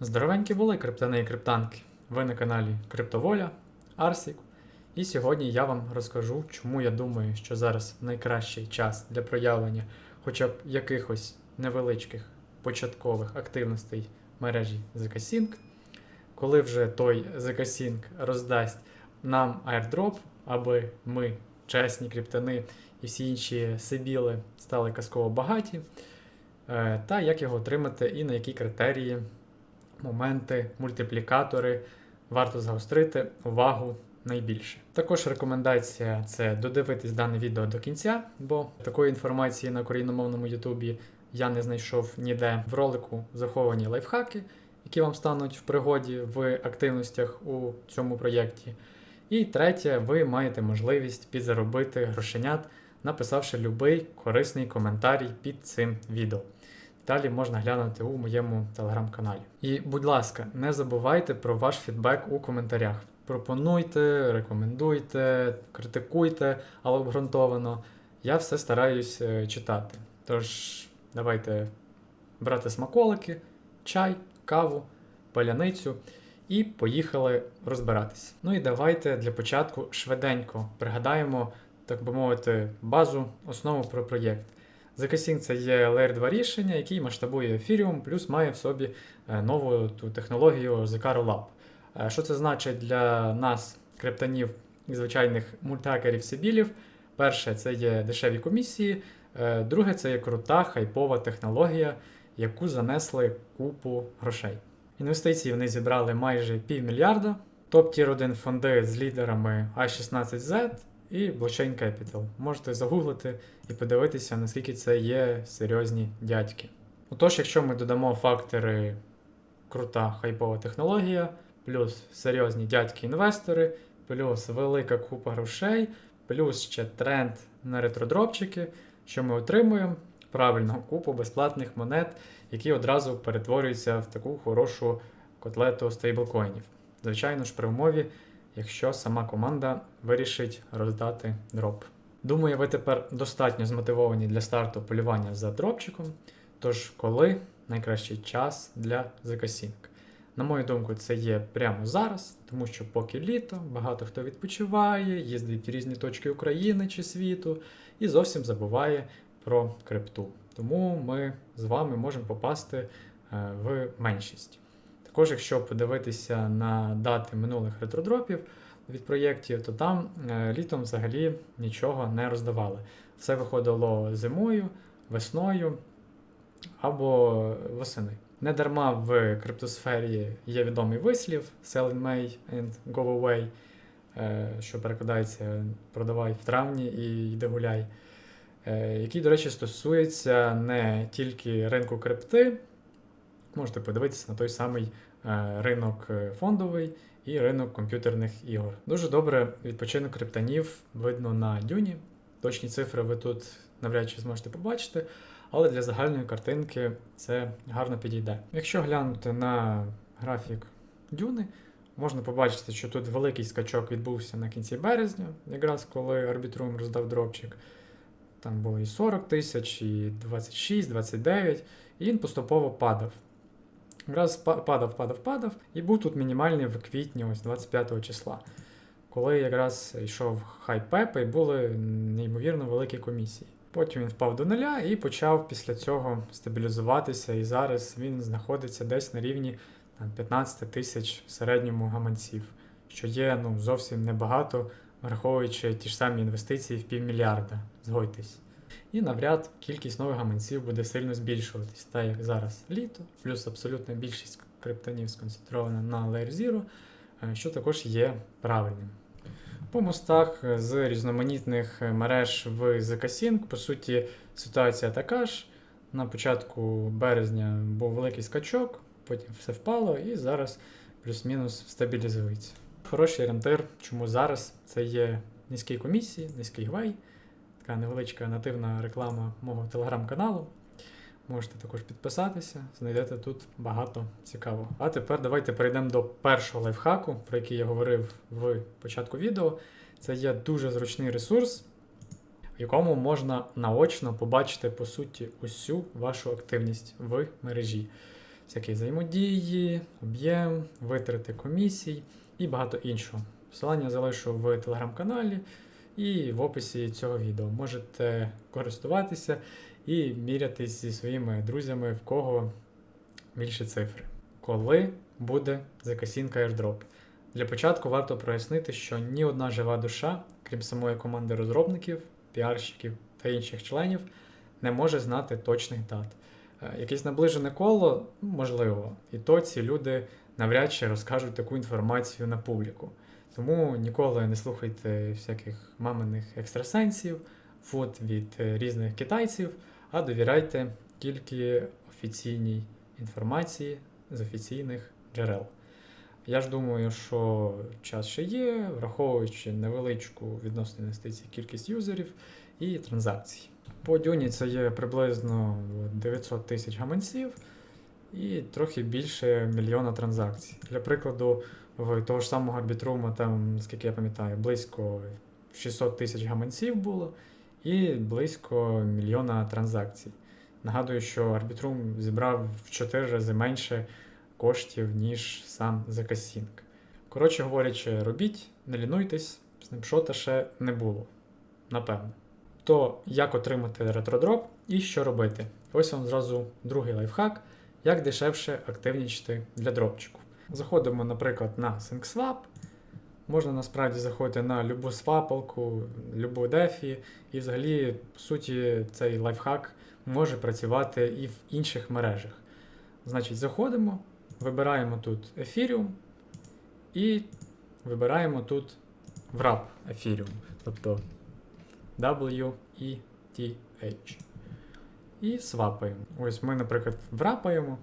Здоровенькі були криптани і криптанки. Ви на каналі Криптоволя, Арсік. І сьогодні я вам розкажу, чому я думаю, що зараз найкращий час для проявлення хоча б якихось невеличких початкових активностей мережі ZK-Sync. Коли вже той ZK-Sync роздасть нам airdrop, аби ми, чесні криптани і всі інші сибіли стали казково багаті, е, та як його отримати і на які критерії моменти, мультиплікатори варто загострити увагу найбільше. Також рекомендація це додивитись дане відео до кінця, бо такої інформації на україномовному Ютубі я не знайшов ніде в ролику заховані лайфхаки, які вам стануть в пригоді в активностях у цьому проєкті. І третє, ви маєте можливість підзаробити грошенят, написавши будь-який корисний коментарій під цим відео. Далі можна глянути у моєму телеграм-каналі. І, будь ласка, не забувайте про ваш фідбек у коментарях. Пропонуйте, рекомендуйте, критикуйте, але обґрунтовано. Я все стараюсь е, читати. Тож, давайте брати смаколики, чай, каву, паляницю і поїхали розбиратись. Ну і давайте для початку швиденько пригадаємо, так би мовити, базу, основу про проєкт. ZK-Sync це є Layer 2 рішення, який масштабує Ethereum, плюс має в собі е, нову ту технологію ZK Rollup. Е, Що це значить для нас, криптонів і звичайних мультакерів сибілів? Перше, це є дешеві комісії. Е, Друге, це є крута хайпова технологія, яку занесли купу грошей. Інвестиції вони зібрали майже півмільярда. Топ-тір 1 фонди з лідерами A16Z і Blockchain Capital. Можете загуглити і подивитися, наскільки це є серйозні дядьки. Отож, якщо ми додамо фактори крута хайпова технологія, плюс серйозні дядьки-інвестори, плюс велика купа грошей, плюс ще тренд на ретродропчики, що ми отримуємо? Правильно, купу безплатних монет, які одразу перетворюються в таку хорошу котлету стейблкоїнів. Звичайно ж, при умові, якщо сама команда вирішить роздати дроп. Думаю, ви тепер достатньо змотивовані для старту полювання за дропчиком. Тож, коли найкращий час для ZK-Sync? На мою думку, це є прямо зараз, тому що поки літо, багато хто відпочиває, їздить в різні точки України чи світу і зовсім забуває про крипту. Тому ми з вами можемо попасти е, в меншість. Також, якщо подивитися на дати минулих ретродропів від проєктів, то там е, літом взагалі нічого не роздавали. Все виходило зимою, весною або восени. Не дарма в криптосфері є відомий вислів Sell in May and go away, е, що перекладається продавай в травні і йди гуляй. е, Який, до речі, стосується не тільки ринку крипти, можете подивитися на той самий ринок е, фондовий і ринок комп'ютерних ігор. Дуже добре відпочинок криптонів видно на дюні. Точні цифри ви тут навряд чи зможете побачити, але для загальної картинки це гарно підійде. Якщо глянути на графік дюни, можна побачити, що тут великий скачок відбувся на кінці березня, якраз коли Arbitrum роздав дропчик. Там було і 40 тисяч, і 26, 29, і він поступово падав. Якраз падав, падав, падав, і був тут мінімальний в квітні, ось 25 числа, коли якраз йшов хай пепа і були неймовірно великі комісії. Потім він впав до нуля і почав після цього стабілізуватися, і зараз він знаходиться десь на рівні там, 15 тисяч в середньому гаманців, що є ну, зовсім небагато, враховуючи ті ж самі інвестиції в півмільярда. Згодьтесь. І навряд кількість нових гаманців буде сильно збільшуватись, так як зараз літо, плюс абсолютна більшість криптонів сконцентрована на Layer Zero, е, що також є правильним. По мостах е, з різноманітних е, мереж в ZK-Sync, по суті, ситуація така ж. На початку березня був великий скачок, потім все впало і зараз плюс-мінус стабілізується. Хороший орієнтир, чому зараз це є низькі комісії, низький гвей, така невеличка нативна реклама мого телеграм-каналу. Можете також підписатися, знайдете тут багато цікавого. А тепер давайте перейдемо до першого лайфхаку, про який я говорив в початку відео. Це є дуже зручний ресурс, в якому можна наочно побачити по суті усю вашу активність в мережі. всякі взаємодії, об'єм, витрати комісій і багато іншого. Посилання залишу в телеграм-каналі і в описі цього відео. Можете користуватися і мірятись зі своїми друзями, в кого більше цифри. Коли буде закасінка airdrop? Для початку варто прояснити, що ні одна жива душа, крім самої команди розробників, піарщиків та інших членів, не може знати точних дат. Е, Якесь наближене коло можливо, і то ці люди навряд чи розкажуть таку інформацію на публіку. Тому ніколи не слухайте всяких маминих екстрасенсів, фот від е, різних китайців, а довіряйте тільки офіційній інформації з офіційних джерел. Я ж думаю, що час ще є, враховуючи невеличку відносно інвестицій кількість юзерів і транзакцій. По Дюні це є приблизно 900 тисяч гаманців і трохи більше мільйона транзакцій. Для прикладу, в того ж самого арбітрума, там, скільки я пам'ятаю, близько 600 тисяч гаманців було і близько мільйона транзакцій. Нагадую, що арбітрум зібрав в 4 рази менше коштів, ніж сам Закасінг. Коротше говорячи, робіть, не лінуйтесь, снапшота ще не було. Напевно. То як отримати ретродроп і що робити? Ось вам зразу другий лайфхак, як дешевше активнічити для дропчику. Заходимо, наприклад, на SyncSwap. Можна насправді заходити на любу свапалку, любу DeFi, і взагалі, по суті, цей лайфхак може працювати і в інших мережах. Значить, заходимо, вибираємо тут Ethereum і вибираємо тут wrap Ethereum, тобто WETH. І свапаємо. Ось ми, наприклад, врапаємо.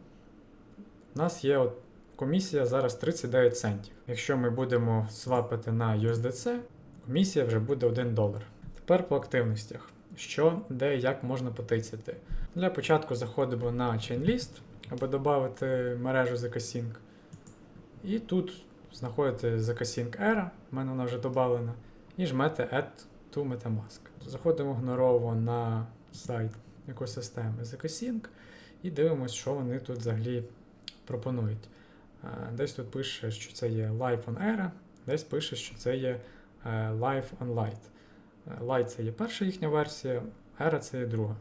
У нас є от комісія зараз 39 центів. Якщо ми будемо свапати на USDC, комісія вже буде 1 долар. Тепер по активностях. Що, де, як можна потицяти. Для початку заходимо на ChainList, аби додати мережу Zakasync. І тут знаходите Zakasync Era, в мене вона вже додана, і жмете Add to Metamask. Заходимо гнорово на сайт екосистеми Zakasync і дивимося, що вони тут взагалі пропонують. Е, Десь тут пише, що це є Live on Era, десь пише, що це є е, Live on Light. Е, Light це є перша їхня версія, Era це є друга.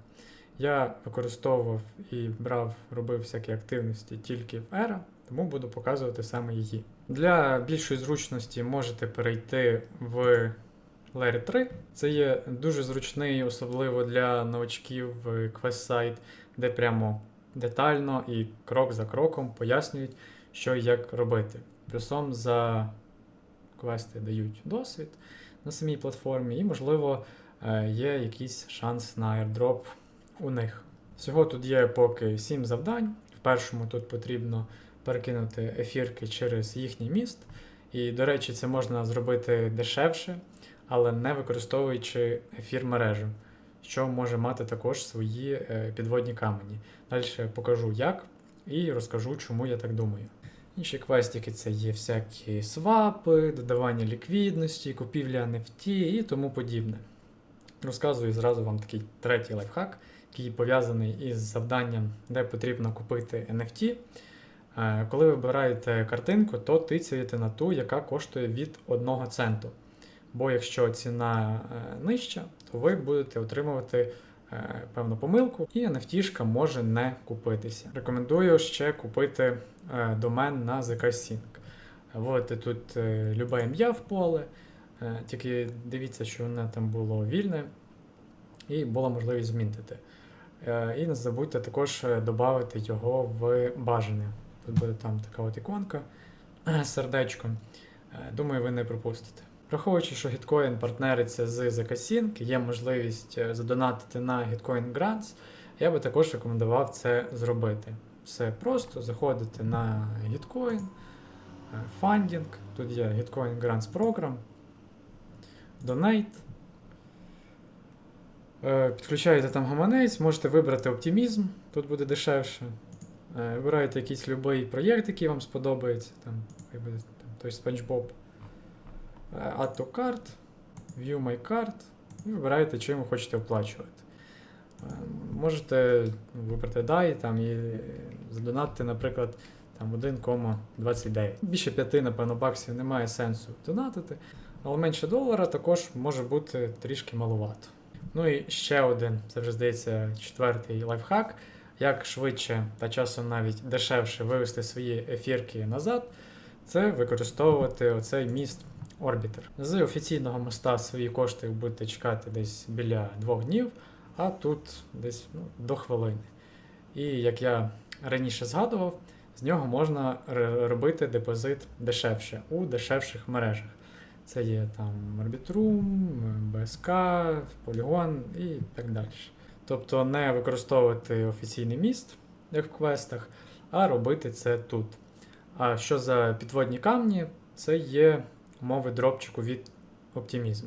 Я використовував і брав, робив всякі активності тільки в Era, тому буду показувати саме її. Для більшої зручності можете перейти в Layer 3. Це є дуже зручний, особливо для новачків квест сайт, де прямо детально і крок за кроком пояснюють, що і як робити. Плюсом за квести дають досвід на самій платформі, і, можливо, е, є якийсь шанс на airdrop у них. Всього тут є поки 7 завдань. В першому тут потрібно перекинути ефірки через їхній міст. І, до речі, це можна зробити дешевше, але не використовуючи ефір мережу, що може мати також свої е, підводні камені. Далі покажу як і розкажу, чому я так думаю. Інші квестики це є всякі свапи, додавання ліквідності, купівля NFT і тому подібне. Розказую зразу вам такий третій лайфхак, який пов'язаний із завданням, де потрібно купити NFT. Е, Коли ви вибираєте картинку, то тицяєте на ту, яка коштує від 1 центу. Бо якщо ціна е, нижча, то ви будете отримувати е, певну помилку, і NFT може не купитися. Рекомендую ще купити е, домен на ZK-Sync. Вводите тут любе ім'я в поле, тільки дивіться, що воно там було вільне, і була можливість змінити. І не забудьте також додати його в бажане. Тут буде там така от іконка сердечком. Думаю, ви не пропустите. Враховуючи, що Gitcoin партнериться з Zakasync, є можливість е, задонатити на Gitcoin Grants, я би також рекомендував це зробити. Все просто заходите на Gitcoin, е, Funding, тут є Gitcoin Grants Program, Donate. Е, Підключаєте там гаманець, можете вибрати оптимізм, тут буде дешевше. Вибираєте якийсь любий проєкт, який вам сподобається. Там, хай буде там, той SpongeBob. Е, Add to cart, View my card. І вибираєте, чим ви хочете оплачувати. Е, Можете ну, вибрати DAI там, і задонатити, наприклад, там 1,29. Більше 5, напевно, баксів немає сенсу донатити, але менше долара також може бути трішки маловато. Ну і ще один, це вже здається, четвертий лайфхак. Як швидше та часом навіть дешевше вивести свої ефірки назад, це використовувати оцей міст Orbiter. З офіційного моста свої кошти будете чекати десь біля двох днів, а тут десь ну, до хвилини. І як я раніше згадував, з нього можна робити депозит дешевше у дешевших мережах. Це є там Arbitrum, BSK, Polygon і так далі. Тобто не використовувати офіційний міст, як в квестах, а робити це тут. А що за підводні камні? Це є умови дропчику від Optimism,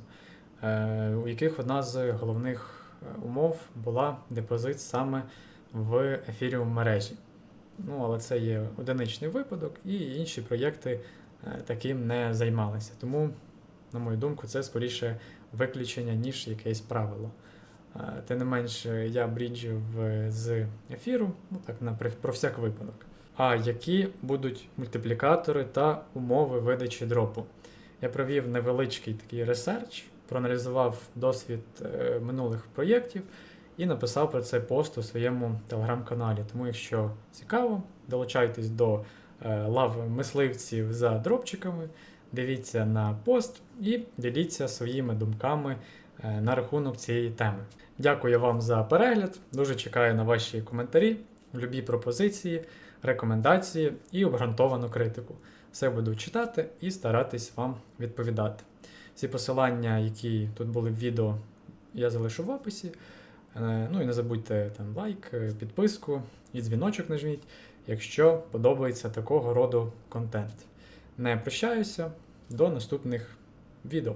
е, у яких одна з головних е, умов була депозит саме в Ethereum мережі. Ну, але це є одиничний випадок, і інші проєкти е, таким не займалися. Тому, на мою думку, це скоріше виключення, ніж якесь правило. Тим не менш, я бріджив з ефіру, ну так на про всяк випадок. А які будуть мультиплікатори та умови видачі дропу? Я провів невеличкий такий ресерч, проаналізував досвід е, минулих проєктів і написав про це пост у своєму телеграм-каналі. Тому, якщо цікаво, долучайтесь до е, лави мисливців за дропчиками, дивіться на пост і діліться своїми думками е, на рахунок цієї теми. Дякую вам за перегляд. Дуже чекаю на ваші коментарі, любі пропозиції, рекомендації і обґрунтовану критику. Все буду читати і старатись вам відповідати. Всі посилання, які тут були в відео, я залишу в описі. Е, Ну і не забудьте там лайк, е, підписку і дзвіночок нажміть, якщо подобається такого роду контент. Не прощаюся, до наступних відео.